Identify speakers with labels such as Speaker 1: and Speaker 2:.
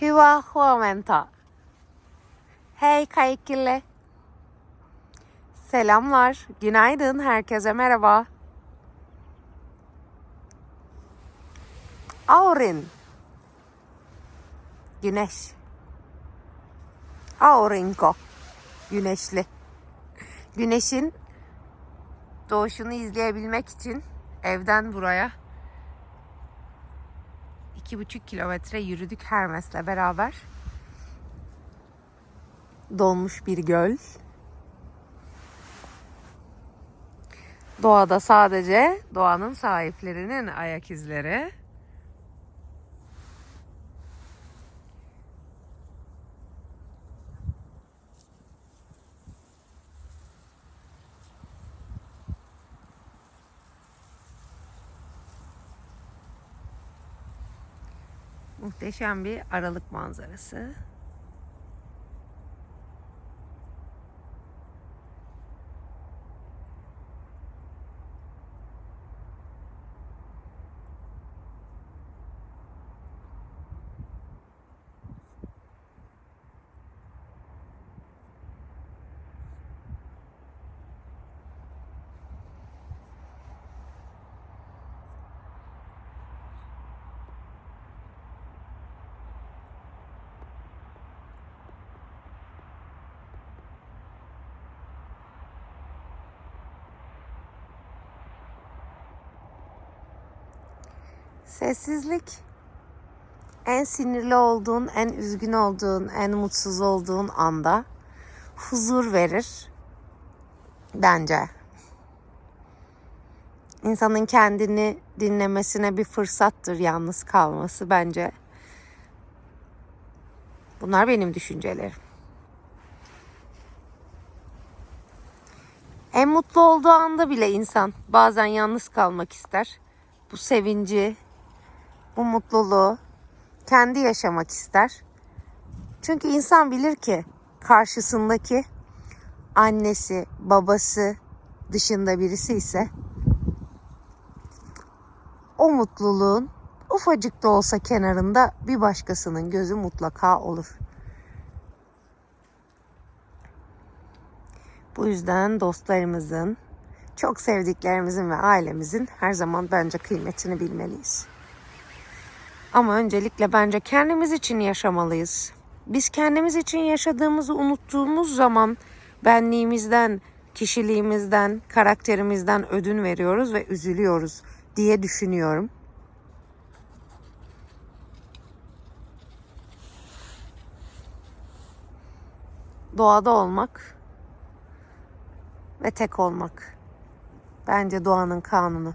Speaker 1: Hyvää huomenta. Hey kayıkkille. Selamlar, günaydın, herkese merhaba. Aurin. Güneş. Aurinko. Güneşli. Güneşin doğuşunu izleyebilmek için evden buraya iki buçuk kilometre yürüdük Hermes'le beraber. Donmuş bir göl. Doğada sadece doğanın sahiplerinin ayak izleri. Muhteşem bir aralık manzarası. Sessizlik en sinirli olduğun, en üzgün olduğun, en mutsuz olduğun anda huzur verir bence. İnsanın kendini dinlemesine bir fırsattır yalnız kalması bence. Bunlar benim düşüncelerim. En mutlu olduğu anda bile insan bazen yalnız kalmak ister. Bu sevinci, bu mutluluğu kendi yaşamak ister. Çünkü insan bilir ki karşısındaki annesi, babası dışında birisi ise o mutluluğun ufacık da olsa kenarında bir başkasının gözü mutlaka olur. Bu yüzden dostlarımızın, çok sevdiklerimizin ve ailemizin her zaman bence kıymetini bilmeliyiz. Ama öncelikle bence kendimiz için yaşamalıyız. Biz kendimiz için yaşadığımızı unuttuğumuz zaman benliğimizden, kişiliğimizden, karakterimizden ödün veriyoruz ve üzülüyoruz diye düşünüyorum. Doğada olmak ve tek olmak. Bence doğanın kanunu.